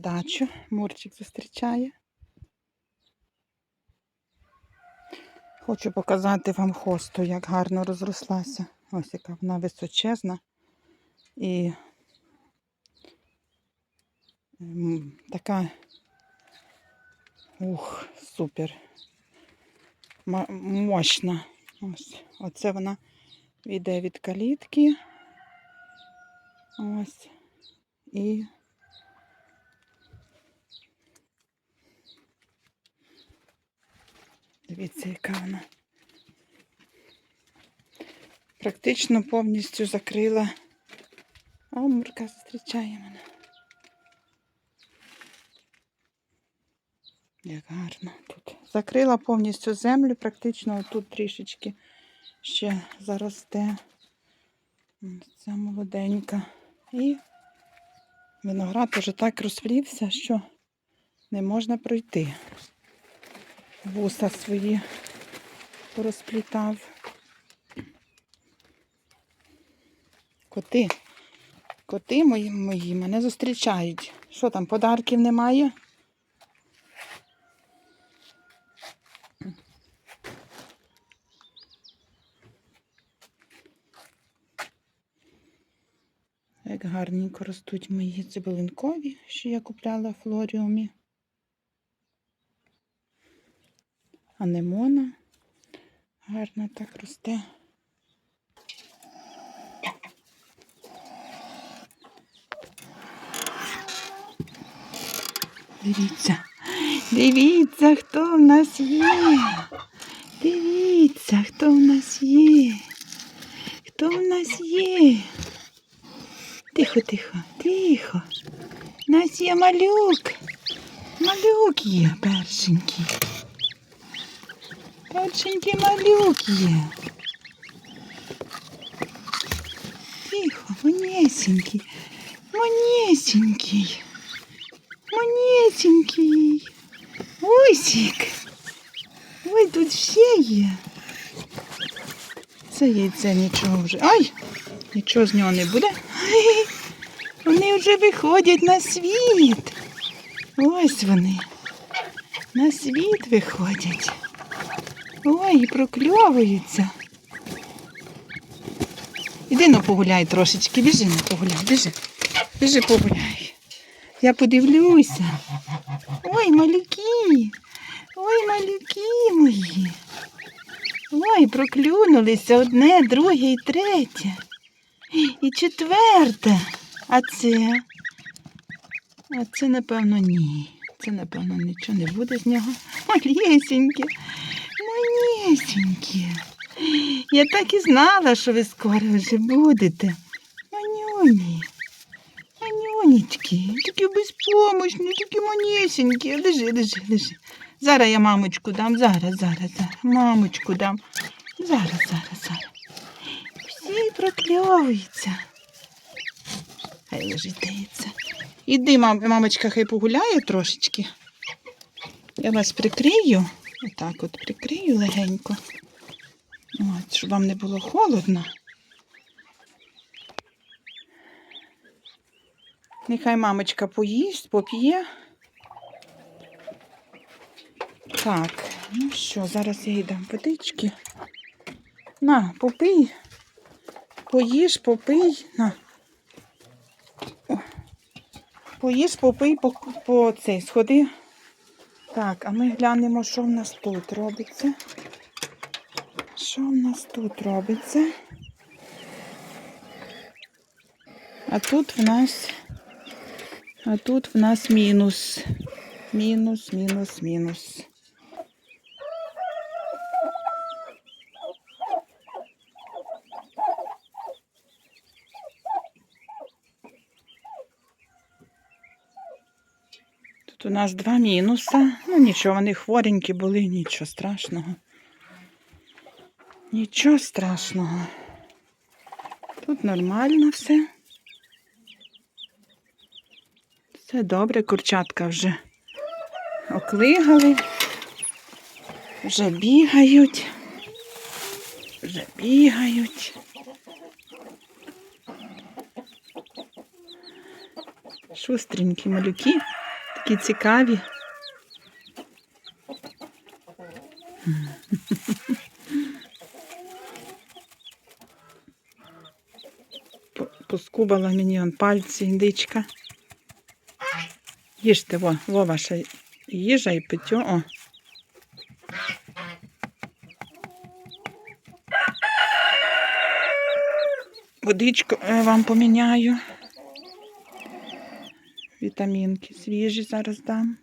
дачу. Мурчик зустрічає. Хочу показати вам хосту, як гарно розрослася. Ось яка вона височезна і така ух, супер. Мощна. Ось. Оце вона йде від калітки. Ось. І дивіться, яка вона. Практично повністю закрила. О, Мурка зустрічає мене. Як гарно тут. Закрила повністю землю, практично тут трішечки ще заросте. Ця молоденька. І виноград уже так розплівся, що не можна пройти. Вуса свої порозплітав. Коти. Коти мої, мої мене зустрічають. Що там, подарків немає? Як гарненько ростуть мої цибулинкові, що я купляла в флоріумі. Анемона гарно так росте. Дивіться, дивіться, хто в нас є. Дивіться, хто в нас є. Хто в нас є. Тихо, тихо, тихо. У нас є малюк. Малюк є першенький. Першенький малюк є. Тихо, манесенький. Манесенький. Манесенький. Усік. Ой, тут ще є. Це яйце нічого вже. Ай! Нічого з нього не буде. Ай, вони вже виходять на світ. Ось вони. На світ виходять. Ой, і прокльовуються. Іди ну погуляй трошечки, біжи ну погуляй, біжи. Біжи погуляй. Я подивлюся. Ой, малюки. Ой, малюки мої. Ой, проклюнулися одне, друге і третє. І четверте. А це? А це, напевно, ні. Це, напевно, нічого не буде з нього. Малесеньке. Манесеньке. Я так і знала, що ви скоро вже будете. Манюні. Манюнечки. Такі безпомощні, такі манесенькі. Лежи, лежи, лежи. Зараз я мамочку дам, зараз, зараз, зараз. Мамочку дам. Зараз, зараз, зараз. Всі прокльовуються. Хай лежить дається. Іди, мам, мамочка, хай погуляє трошечки. Я вас прикрию. Отак от прикрию легенько. От, щоб вам не було холодно. Нехай мамочка поїсть, поп'є. Так, ну що, зараз я їй дам водички. На, попий. Поїж, попий. На. О. Поїж, попий, по, по цей, сходи. Так, а ми глянемо, що в нас тут робиться. Що в нас тут робиться? А тут в нас. А тут в нас мінус. Мінус, мінус, мінус. У нас два мінуса. Ну нічого, вони хворенькі були, нічого страшного. Нічого страшного. Тут нормально все. Все добре, курчатка вже оклигали, вже бігають, вже бігають. Шустренькі малюки. Такі цікаві. По- Поскубала мені он пальці індичка. Їжте, во, во ваша їжа і питьо. О. Водичку е, вам поміняю. Вітамінки свіжі зараз дам.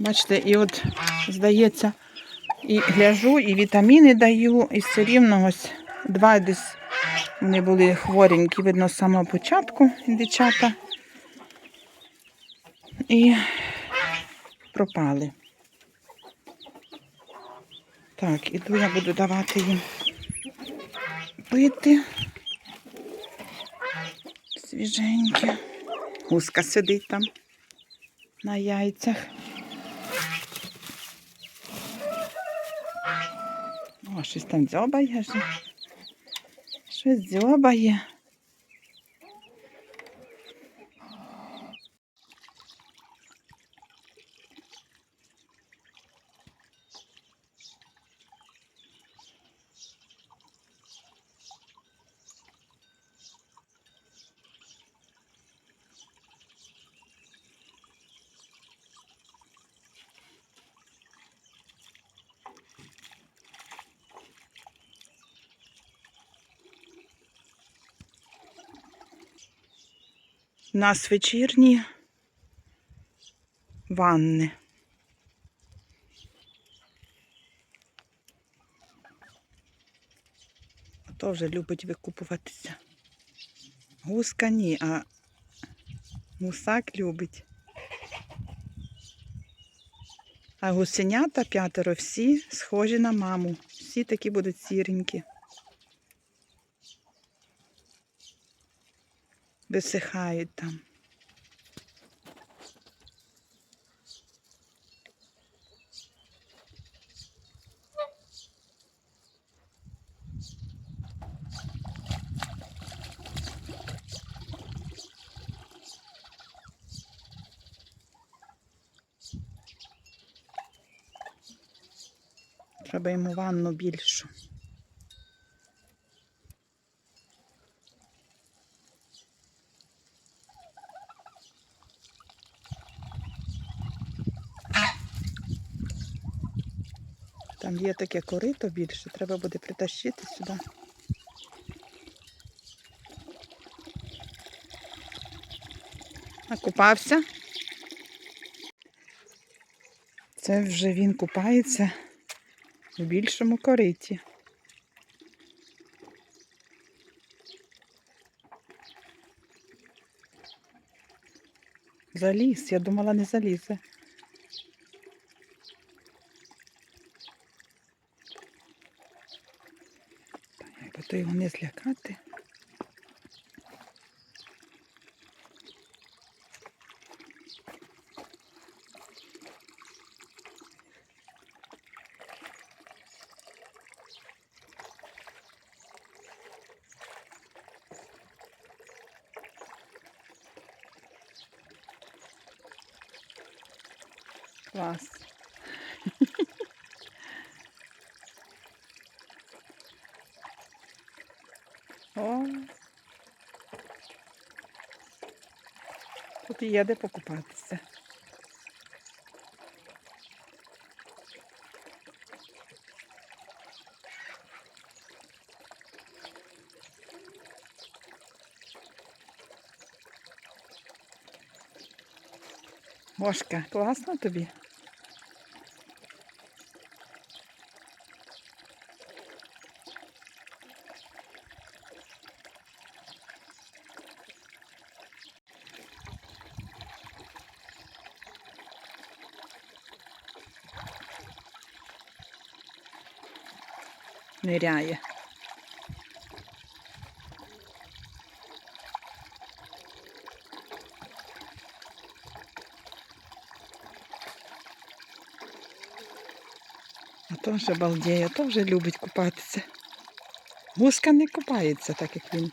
Бачите, і от, здається, і гляжу, і вітаміни даю, і все рівно ось два десь вони були хворенькі, видно, з самого початку дівчата. І пропали. Так, іду я буду давати їм пити. Свіженьке. Гуска сидить там на яйцях. О, щось там дзьобає. Щось дзьобає. У нас вечірні ванни. А то вже любить викупуватися. Гуска ні, а гусак любить. А гусенята п'ятеро всі схожі на маму. Всі такі будуть сіренькі. Висихають там. Треба йому ванну більшу. Там є таке корито більше, треба буде притащити сюди. Накупався. Це вже він купається в більшому кориті. Заліз, я думала, не залізе. То його не злякати. Клас. О. Тут є де покупатися. Мошка, класно тобі? Ниряє. А то вже балдіє, то вже любить купатися. Гуска не купається, так як він.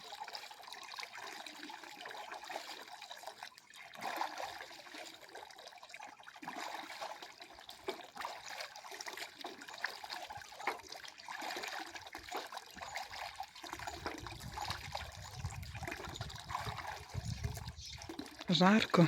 Жарко.